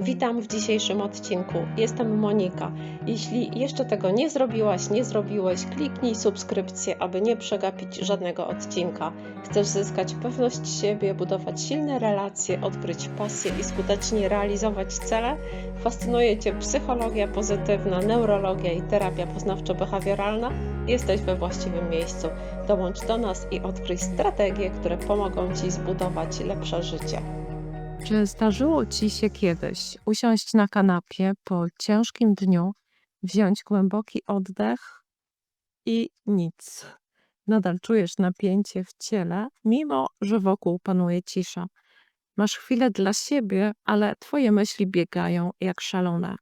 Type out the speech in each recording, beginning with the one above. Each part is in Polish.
Witam w dzisiejszym odcinku. Jestem Monika. Jeśli jeszcze tego nie zrobiłaś, nie zrobiłeś, kliknij subskrypcję, aby nie przegapić żadnego odcinka. Chcesz zyskać pewność siebie, budować silne relacje, odkryć pasję i skutecznie realizować cele? Fascynuje Cię psychologia pozytywna, neurologia i terapia poznawczo-behawioralna? Jesteś we właściwym miejscu. Dołącz do nas i odkryj strategie, które pomogą Ci zbudować lepsze życie. Czy zdarzyło ci się kiedyś usiąść na kanapie po ciężkim dniu, wziąć głęboki oddech i nic? Nadal czujesz napięcie w ciele, mimo że wokół panuje cisza. Masz chwilę dla siebie, ale twoje myśli biegają jak szalone.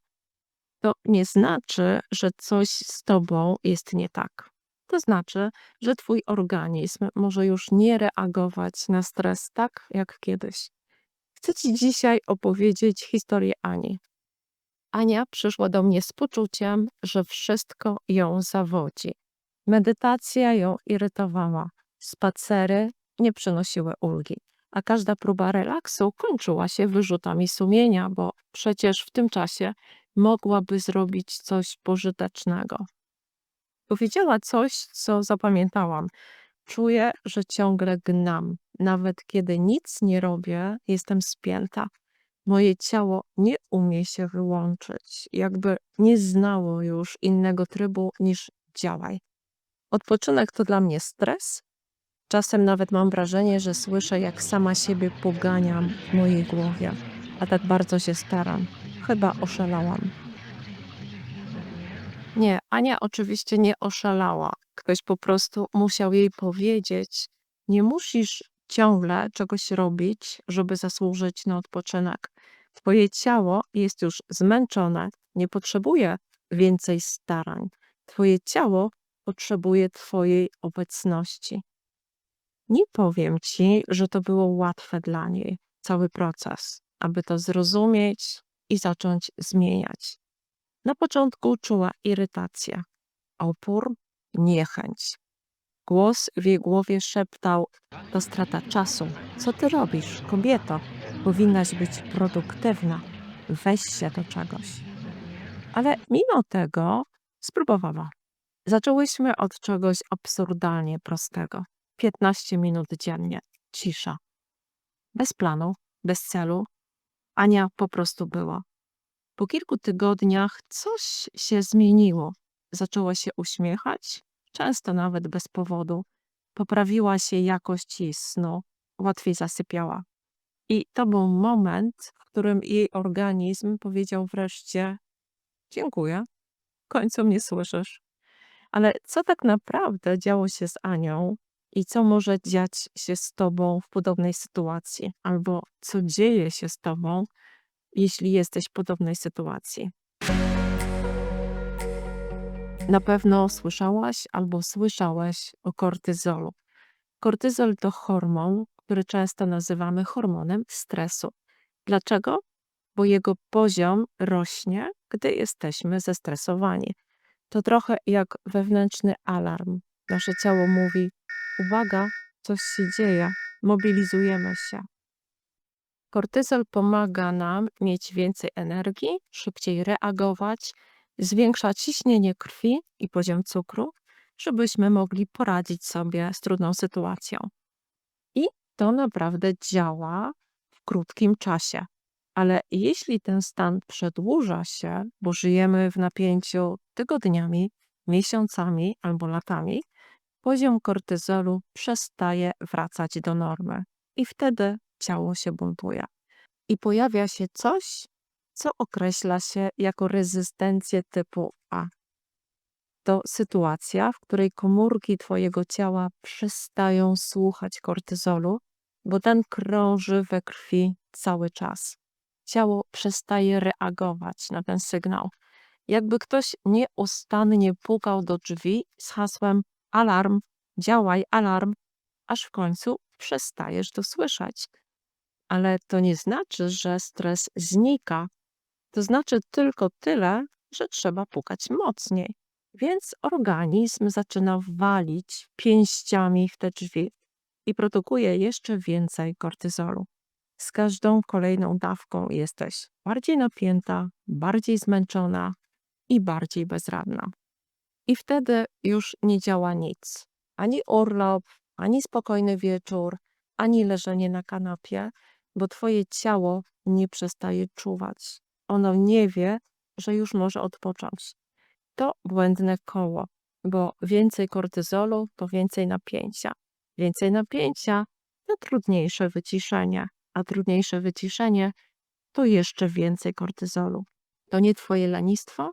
To nie znaczy, że coś z tobą jest nie tak. To znaczy, że twój organizm może już nie reagować na stres tak jak kiedyś. Chcę Ci dzisiaj opowiedzieć historię Ani. Ania przyszła do mnie z poczuciem, że wszystko ją zawodzi. Medytacja ją irytowała, spacery nie przynosiły ulgi, a każda próba relaksu kończyła się wyrzutami sumienia, bo przecież w tym czasie mogłaby zrobić coś pożytecznego. Powiedziała coś, co zapamiętałam. Czuję, że ciągle gnam. Nawet kiedy nic nie robię, jestem spięta. Moje ciało nie umie się wyłączyć, jakby nie znało już innego trybu niż działaj. Odpoczynek to dla mnie stres. Czasem nawet mam wrażenie, że słyszę, jak sama siebie poganiam w mojej głowie, a tak bardzo się staram. Chyba oszalałam. Nie, Ania oczywiście nie oszalała. Ktoś po prostu musiał jej powiedzieć: Nie musisz ciągle czegoś robić, żeby zasłużyć na odpoczynek. Twoje ciało jest już zmęczone, nie potrzebuje więcej starań. Twoje ciało potrzebuje Twojej obecności. Nie powiem Ci, że to było łatwe dla niej, cały proces, aby to zrozumieć i zacząć zmieniać. Na początku czuła irytację, opór, niechęć. Głos w jej głowie szeptał: To strata czasu. Co ty robisz, kobieto? Powinnaś być produktywna. Weź się do czegoś. Ale mimo tego spróbowała. Zaczęłyśmy od czegoś absurdalnie prostego. 15 minut dziennie, cisza. Bez planu, bez celu. Ania po prostu była. Po kilku tygodniach coś się zmieniło. Zaczęła się uśmiechać, często nawet bez powodu. Poprawiła się jakość jej snu, łatwiej zasypiała. I to był moment, w którym jej organizm powiedział wreszcie: Dziękuję, w końcu mnie słyszysz. Ale co tak naprawdę działo się z Anią i co może dziać się z tobą w podobnej sytuacji, albo co dzieje się z tobą, jeśli jesteś w podobnej sytuacji? Na pewno słyszałaś albo słyszałeś o kortyzolu. Kortyzol to hormon, który często nazywamy hormonem stresu. Dlaczego? Bo jego poziom rośnie, gdy jesteśmy zestresowani. To trochę jak wewnętrzny alarm. Nasze ciało mówi: Uwaga, coś się dzieje, mobilizujemy się. Kortyzol pomaga nam mieć więcej energii, szybciej reagować, zwiększa ciśnienie krwi i poziom cukru, żebyśmy mogli poradzić sobie z trudną sytuacją. I to naprawdę działa w krótkim czasie. Ale jeśli ten stan przedłuża się, bo żyjemy w napięciu tygodniami, miesiącami albo latami, poziom kortyzolu przestaje wracać do normy i wtedy ciało się buntuje. I pojawia się coś, co określa się jako rezystencję typu A. To sytuacja, w której komórki Twojego ciała przestają słuchać kortyzolu, bo ten krąży we krwi cały czas. Ciało przestaje reagować na ten sygnał. Jakby ktoś nieustannie pukał do drzwi z hasłem alarm, działaj, alarm, aż w końcu przestajesz to słyszeć. Ale to nie znaczy, że stres znika. To znaczy tylko tyle, że trzeba pukać mocniej. Więc organizm zaczyna walić pięściami w te drzwi i produkuje jeszcze więcej kortyzolu. Z każdą kolejną dawką jesteś bardziej napięta, bardziej zmęczona i bardziej bezradna. I wtedy już nie działa nic. Ani urlop, ani spokojny wieczór, ani leżenie na kanapie, bo twoje ciało nie przestaje czuwać. Ono nie wie, że już może odpocząć. To błędne koło, bo więcej kortyzolu to więcej napięcia. Więcej napięcia to trudniejsze wyciszenie, a trudniejsze wyciszenie to jeszcze więcej kortyzolu. To nie twoje lenistwo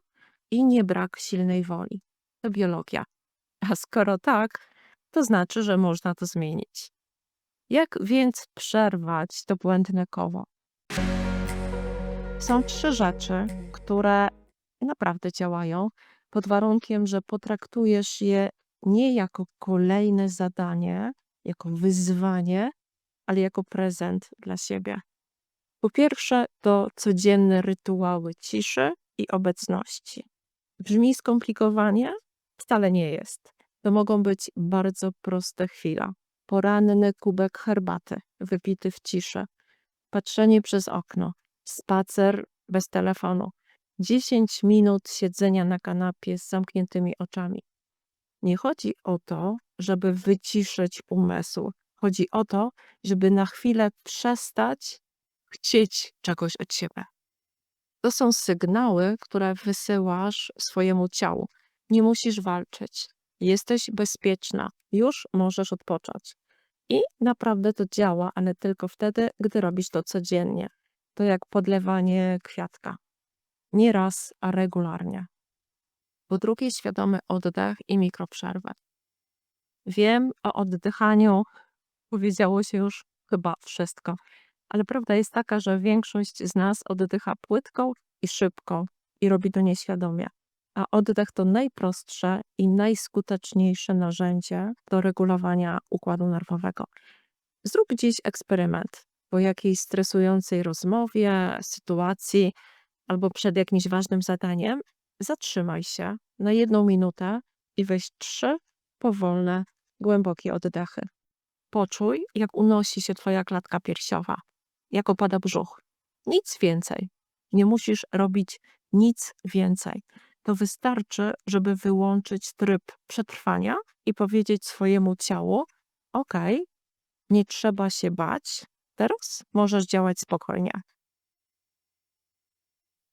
i nie brak silnej woli. To biologia. A skoro tak, to znaczy, że można to zmienić. Jak więc przerwać to błędne koło? Są trzy rzeczy, które naprawdę działają, pod warunkiem, że potraktujesz je nie jako kolejne zadanie, jako wyzwanie, ale jako prezent dla siebie. Po pierwsze, to codzienne rytuały ciszy i obecności. Brzmi skomplikowanie? Wcale nie jest. To mogą być bardzo proste chwile. Poranny kubek herbaty, wypity w ciszy, patrzenie przez okno, spacer bez telefonu, 10 minut siedzenia na kanapie z zamkniętymi oczami. Nie chodzi o to, żeby wyciszyć umysł. Chodzi o to, żeby na chwilę przestać chcieć czegoś od siebie. To są sygnały, które wysyłasz swojemu ciału. Nie musisz walczyć. Jesteś bezpieczna. Już możesz odpocząć. I naprawdę to działa, ale tylko wtedy, gdy robisz to codziennie. To jak podlewanie kwiatka. Nie raz, a regularnie. Po drugie, świadomy oddech i mikroprzerwy. Wiem, o oddychaniu powiedziało się już chyba wszystko, ale prawda jest taka, że większość z nas oddycha płytką i szybko i robi to nieświadomie. A oddech to najprostsze i najskuteczniejsze narzędzie do regulowania układu nerwowego. Zrób dziś eksperyment. Po jakiejś stresującej rozmowie, sytuacji albo przed jakimś ważnym zadaniem, zatrzymaj się na jedną minutę i weź trzy powolne, głębokie oddechy. Poczuj, jak unosi się Twoja klatka piersiowa, jak opada brzuch. Nic więcej. Nie musisz robić nic więcej. To wystarczy, żeby wyłączyć tryb przetrwania i powiedzieć swojemu ciału: OK, nie trzeba się bać, teraz możesz działać spokojnie.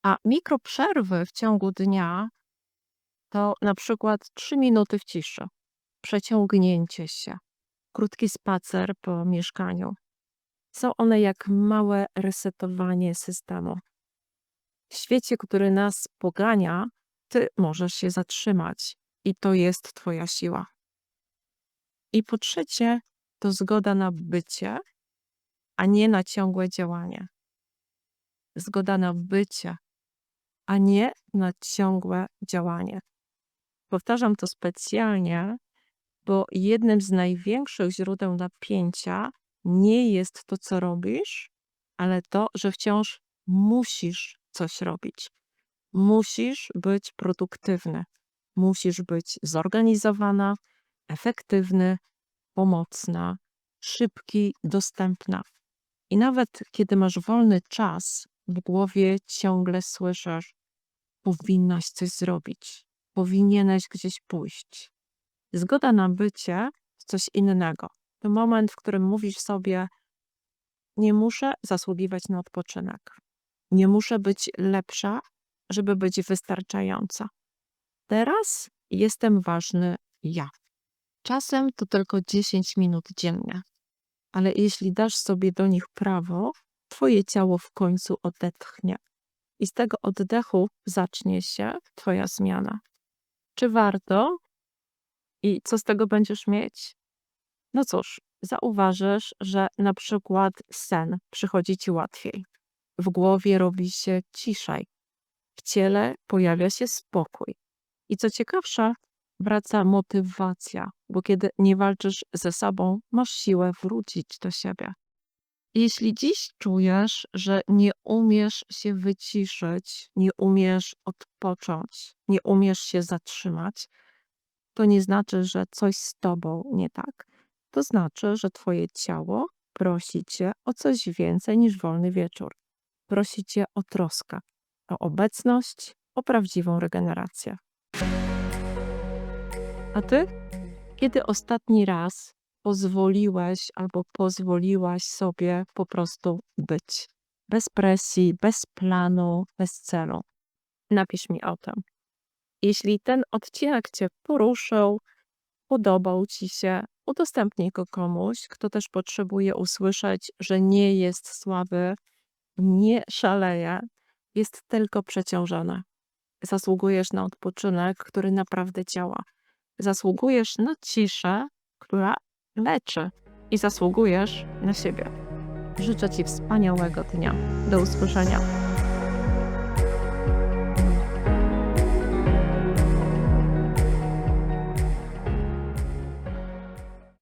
A mikroprzerwy w ciągu dnia to na przykład 3 minuty w ciszy, przeciągnięcie się, krótki spacer po mieszkaniu. Są one jak małe resetowanie systemu. W świecie, który nas pogania, ty możesz się zatrzymać i to jest twoja siła. I po trzecie, to zgoda na bycie, a nie na ciągłe działanie. Zgoda na bycie, a nie na ciągłe działanie. Powtarzam to specjalnie, bo jednym z największych źródeł napięcia nie jest to, co robisz, ale to, że wciąż musisz coś robić. Musisz być produktywny, musisz być zorganizowana, efektywny, pomocna, szybki, dostępna. I nawet kiedy masz wolny czas, w głowie ciągle słyszysz: powinnaś coś zrobić, powinieneś gdzieś pójść. Zgoda na bycie coś innego. To moment, w którym mówisz sobie: Nie muszę zasługiwać na odpoczynek. Nie muszę być lepsza, żeby być wystarczająca. Teraz jestem ważny ja. Czasem to tylko 10 minut dziennie, ale jeśli dasz sobie do nich prawo, Twoje ciało w końcu odetchnie i z tego oddechu zacznie się Twoja zmiana. Czy warto? I co z tego będziesz mieć? No cóż, zauważysz, że na przykład sen przychodzi ci łatwiej, w głowie robi się ciszej, w ciele pojawia się spokój. I co ciekawsze, wraca motywacja, bo kiedy nie walczysz ze sobą, masz siłę wrócić do siebie. Jeśli dziś czujesz, że nie umiesz się wyciszyć, nie umiesz odpocząć, nie umiesz się zatrzymać, to nie znaczy, że coś z tobą nie tak. To znaczy, że twoje ciało prosi Cię o coś więcej niż wolny wieczór. Prosi Cię o troskę, o obecność, o prawdziwą regenerację. A Ty? Kiedy ostatni raz pozwoliłeś albo pozwoliłaś sobie po prostu być? Bez presji, bez planu, bez celu. Napisz mi o tym. Jeśli ten odcinek Cię poruszył, podobał Ci się, udostępnij go komuś, kto też potrzebuje usłyszeć, że nie jest słaby, nie szaleje, jest tylko przeciążony. Zasługujesz na odpoczynek, który naprawdę działa. Zasługujesz na ciszę, która leczy. I zasługujesz na siebie. Życzę Ci wspaniałego dnia. Do usłyszenia.